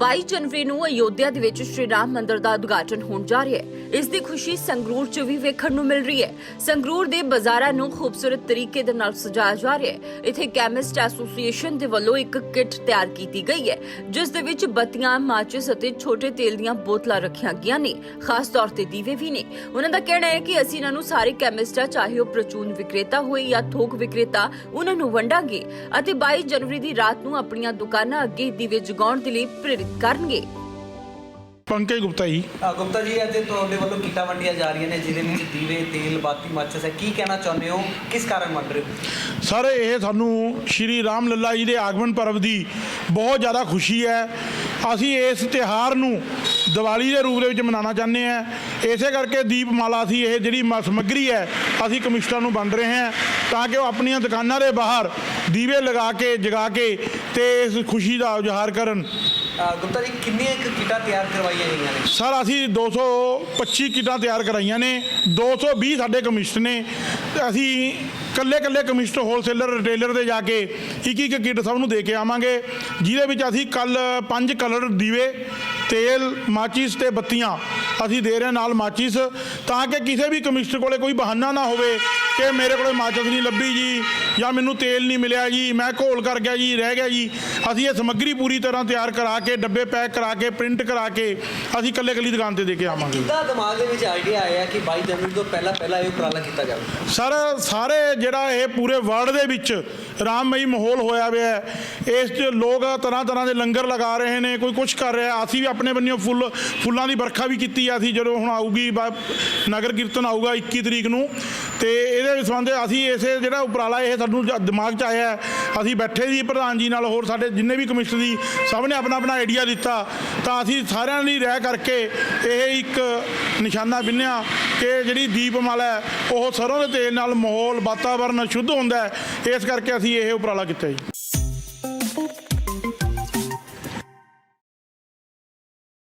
22 ਜਨਵਰੀ ਨੂੰ ਅਯੋਧਿਆ ਦੇ ਵਿੱਚ ਸ਼੍ਰੀ ਰਾਮ ਮੰਦਿਰ ਦਾ ਉਦਘਾਟਨ ਹੋਣ ਜਾ ਰਿਹਾ ਹੈ। ਇਸ ਦੀ ਖੁਸ਼ੀ ਸੰਗਰੂਰ 'ਚ ਵੀ ਵੇਖਣ ਨੂੰ ਮਿਲ ਰਹੀ ਹੈ। ਸੰਗਰੂਰ ਦੇ ਬਾਜ਼ਾਰਾਂ ਨੂੰ ਖੂਬਸੂਰਤ ਤਰੀਕੇ ਦੇ ਨਾਲ ਸਜਾਇਆ ਜਾ ਰਿਹਾ ਹੈ। ਇੱਥੇ ਕੈਮਿਸਟ ਐਸੋਸੀਏਸ਼ਨ ਦੇ ਵੱਲੋਂ ਇੱਕ ਕਿੱਟ ਤਿਆਰ ਕੀਤੀ ਗਈ ਹੈ, ਜਿਸ ਦੇ ਵਿੱਚ ਬੱਤੀਆਂ, ਮਾਚਿਸ ਅਤੇ ਛੋਟੇ ਤੇਲ ਦੀਆਂ ਬੋਤਲਾਂ ਰੱਖੀਆਂ ਗਈਆਂ ਨੇ, ਖਾਸ ਤੌਰ ਤੇ ਦੀਵੇ ਵੀ ਨੇ। ਉਹਨਾਂ ਦਾ ਕਹਿਣਾ ਹੈ ਕਿ ਅਸੀਂ ਇਹਨਾਂ ਨੂੰ ਸਾਰੇ ਕੈਮਿਸਟਾਂ, ਚਾਹੇ ਉਹ ਪ੍ਰਚੂਨ ਵਿਕਰੇਤਾ ਹੋਏ ਜਾਂ ਥੋਕ ਵਿਕਰੇਤਾ, ਉਹਨਾਂ ਨੂੰ ਵੰਡਾਂਗੇ ਅਤੇ 22 ਜਨਵਰੀ ਦੀ ਰਾਤ ਨੂੰ ਆਪਣੀਆਂ ਦੁਕਾਨਾਂ ਅੱਗੇ ਦੀਵੇ ਜਗਾਉਣ ਦੇ ਲਈ ਪ੍ਰੇਰਿਤ ਕਰਨਗੇ। ਪੰਕਜ ਗੁਪਤਾ ਜੀ। ਅ, ਗੁਪਤਾ ਜੀ ਅੱਜ ਤੁਹਾਡੇ ਵੱਲੋਂ ਕਿੱਟਾਂ ਵੰਡੀਆਂ ਜਾ ਰਹੀਆਂ ਨੇ ਜਿਹਦੇ ਵਿੱਚ ਦੀਵੇ ਤੇਲ ਬਾਤੀ ਮਾਚਸ ਹੈ। ਕੀ ਕਹਿਣਾ ਚਾਹੁੰਦੇ ਹੋ? ਕਿਸ ਕਾਰਨ ਵੰਡ ਰਹੇ ਹੋ? ਸਰ ਇਹ ਸਾਨੂੰ ਸ਼੍ਰੀ ਰਾਮ ਲੱਲਾ ਜੀ ਦੇ ਆਗਮਨ ਪਰਵ ਦੀ ਬਹੁਤ ਜ਼ਿਆਦਾ ਖੁਸ਼ੀ ਹੈ। ਅਸੀਂ ਇਸ ਤਿਹਾਰ ਨੂੰ ਦੀਵਾਲੀ ਦੇ ਰੂਪ ਦੇ ਵਿੱਚ ਮਨਾਉਣਾ ਚਾਹੁੰਦੇ ਹਾਂ। ਇਸੇ ਕਰਕੇ ਦੀਪਮਾਲਾ ਅਸੀਂ ਇਹ ਜਿਹੜੀ ਮ- ਸਮੱਗਰੀ ਹੈ ਅਸੀਂ ਕਮਿਸ਼ਨਰਾਂ ਨੂੰ ਵੰਡ ਰਹੇ ਹਾਂ ਤਾਂ ਕਿ ਉਹ ਆਪਣੀਆਂ ਦੁਕਾਨਾਂ ਦੇ ਬਾਹਰ ਦੀਵੇ ਲਗਾ ਕੇ ਜਗਾ ਕੇ ਤੇ ਇਸ ਖੁਸ਼ੀ ਦਾ ਇਜ਼ਹਾਰ ਕਰਨ। ਗੁਪਤਾ ਜੀ, ਕਿੰਨੀਆਂ ਕੁ ਕਿੱਟਾਂ ਤਿਆਰ ਕਰਵਾਈਆਂ ਗਈਆਂ ਨੇ? ਸਰ, ਅਸੀਂ 225 ਕਿੱਟਾਂ ਤਿਆਰ ਕਰਾਈਆਂ ਨੇ 220 ਸਾਡੇ ਕਮਿਸ਼ਨ ਨੇ। ਤੇ ਅਸੀਂ ਕੱਲੇ ਕੱਲੇ ਕਮਿਸ਼ਨ ਹੋਲਸੇਲਰ, ਰਿਟੇਲਰ ਦੇ ਜਾ ਕੇ ਇੱਕ ਇੱਕ ਕਿੱਟ ਸਭ ਨੂੰ ਦੇ ਕੇ ਆਵਾਂਗੇ, ਜਿਹਦੇ ਵਿੱਚ ਅਸੀਂ ਕੱਲ ਪੰਜ ਕਲਰ ਦੀਵੇ, ਤੇਲ, ਮਾਚਿਸ ਤੇ ਬੱਤੀਆਂ ਅਸੀਂ ਦੇ ਰਹੇ ਨਾਲ ਮਾਚਿਸ, ਤਾਂ ਕਿ ਕਿਸੇ ਵੀ ਕਮਿਸ਼ਨ ਕੋਲੇ ਕੋਈ ਬਹਾਨਾ ਨਾ ਹੋਵੇ। ਕਿ ਮੇਰੇ ਕੋਲੇ ਮਾਚਿਸ ਨਹੀਂ ਲੱਭੀ ਜੀ ਜਾਂ ਮੈਨੂੰ ਤੇਲ ਨਹੀਂ ਮਿਲਿਆ ਜੀ ਮੈਂ ਘੋਲ ਕਰ ਗਿਆ ਜੀ ਰਹਿ ਗਿਆ ਜੀ। ਅਸੀਂ ਇਹ ਸਮੱਗਰੀ ਪੂਰੀ ਤਰ੍ਹਾਂ ਤਿਆਰ ਕਰਾ ਕੇ ਡੱਬੇ ਪੈਕ ਕਰਾ ਕੇ ਪ੍ਰਿੰਟ ਕਰਾ ਕੇ ਅਸੀਂ ਕੱਲੇ ਕੱਲੀ ਦੁਕਾਨ ਤੇ ਦੇ ਕੇ ਆਵਾਂਗੇ। ਕਿੱਦਾਂ ਦਿਮਾਗ ਦੇ ਵਿੱਚ ਆਈਡੀਆ ਆਇਆ ਕਿ 22 ਜਨਵਰੀ ਤੋਂ ਪਹਿਲਾਂ ਪਹਿਲਾਂ ਇਹ ਉਪਰਾਲਾ ਕੀਤਾ ਜਾਵੇ? ਸਰ ਸਾਰੇ ਜਿਹੜਾ ਇਹ ਪੂਰੇ ਵਰਲਡ ਦੇ ਵਿੱਚ ਰਾਮਮਈ ਮਾਹੌਲ ਹੋਇਆ ਹੋਇਆ ਹੈ। ਇਸ 'ਚ ਲੋਕ ਤਰ੍ਹਾਂ ਤਰ੍ਹਾਂ ਦੇ ਲੰਗਰ ਲਗਾ ਰਹੇ ਨੇ ਕੋਈ ਕੁਝ ਕਰ ਰਿਹਾ। ਅਸੀਂ ਵੀ ਆਪਣੇ ਬੰਨਿਓ ਫੁੱਲ ਫੁੱਲਾਂ ਦੀ ਵਰਖਾ ਵੀ ਕੀਤੀ ਆ। ਅਸੀਂ ਜਦੋਂ ਹੁਣ ਆਊਗੀ ਨਗਰ ਕੀਰਤਨ ਆਊਗਾ 21 ਤਰੀਕ ਨੂੰ ਤੇ ਇਹਦੇ ਸੰਬੰਧ ਅਸੀਂ ਇਸੇ ਜਿਹੜਾ ਉਪਰਾਲਾ ਇਹ ਸਾਨੂੰ ਦਿਮਾਗ 'ਚ ਆਇਆ ਅਸੀਂ ਬੈਠੇ ਸੀ ਪ੍ਰਧਾਨ ਜੀ ਨਾਲ ਹੋਰ ਸਾਡੇ ਜਿੰਨੇ ਵੀ ਕਮਿਸ਼ਨਰ ਜੀ ਸਭ ਨੇ ਆਪਣਾ ਆਪਣਾ ਆਈਡੀਆ ਦਿੱਤਾ। ਤਾਂ ਅਸੀਂ ਸਾਰਿਆਂ ਲਈ ਰਹਿ ਕਰਕੇ ਇਹ ਇੱਕ ਨਿਸ਼ਾਨਾ ਬਿੰਨਿਆ ਕਿ ਜਿਹੜੀ ਦੀਪਮਾਲਾ ਹੈ, ਉਹ ਸਰੋਂ ਦੇ ਤੇਲ ਨਾਲ ਮਾਹੌਲ, ਵਾਤਾਵਰਨ ਸ਼ੁੱਧ ਹੁੰਦਾ ਇਸ ਕਰਕੇ ਅਸੀਂ ਇਹ ਉਪਰਾਲਾ ਕੀਤਾ ਜੀ।